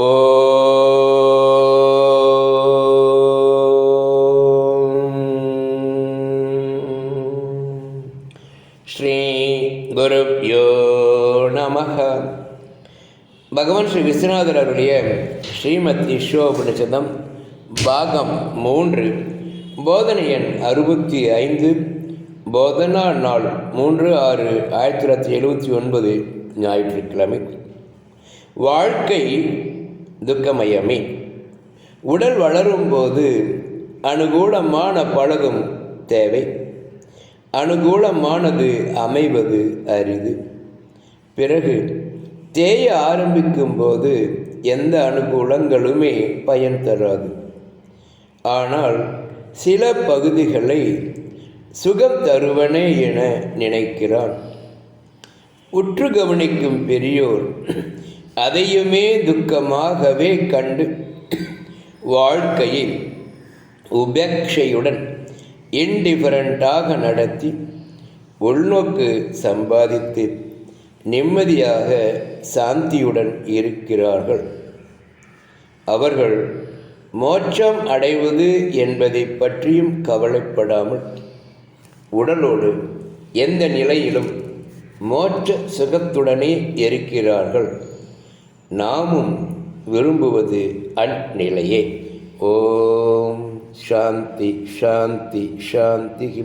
ஸ்ரீ குருப்யோ நமக பகவான் ஸ்ரீ விஸ்வநாதர் அருடைய ஸ்ரீமத் ஈஸ்வோபனிஷதம் பாகம் மூன்று போதனை எண் அறுபத்தி ஐந்து போதனா நாள் மூன்று ஆறு ஆயிரத்தி தொள்ளாயிரத்தி எழுபத்தி ஒன்பது ஞாயிற்றுக்கிழமை. வாழ்க்கை துக்கமயமே. உடல் வளரும்போது அனுகூலமான பழகும் தேவை. அனுகூலமானது அமைவது அரிது. பிறகு தேய ஆரம்பிக்கும் போது எந்த அனுகூலங்களுமே பயன் தராது. ஆனால் சில பகுதிகளை சுகம் தருவனே என நினைக்கிறான். உற்று கவனிக்கும் பெரியோர் அதையுமே துக்கமாகவே கண்டு வாழ்க்கையை உபேட்சையுடன் இன்டிஃபரண்டாக நடத்தி உள்நோக்கு சம்பாதித்து நிம்மதியாக சாந்தியுடன் இருக்கிறார்கள். அவர்கள் மோட்சம் அடைவது என்பதை பற்றியும் கவலைப்படாமல் உடலோடு எந்த நிலையிலும் மோட்ச சுகத்துடனே இருக்கிறார்கள். நாமும் விரும்புவது அந்நிலையே. ஓம் சாந்தி சாந்தி சாந்தி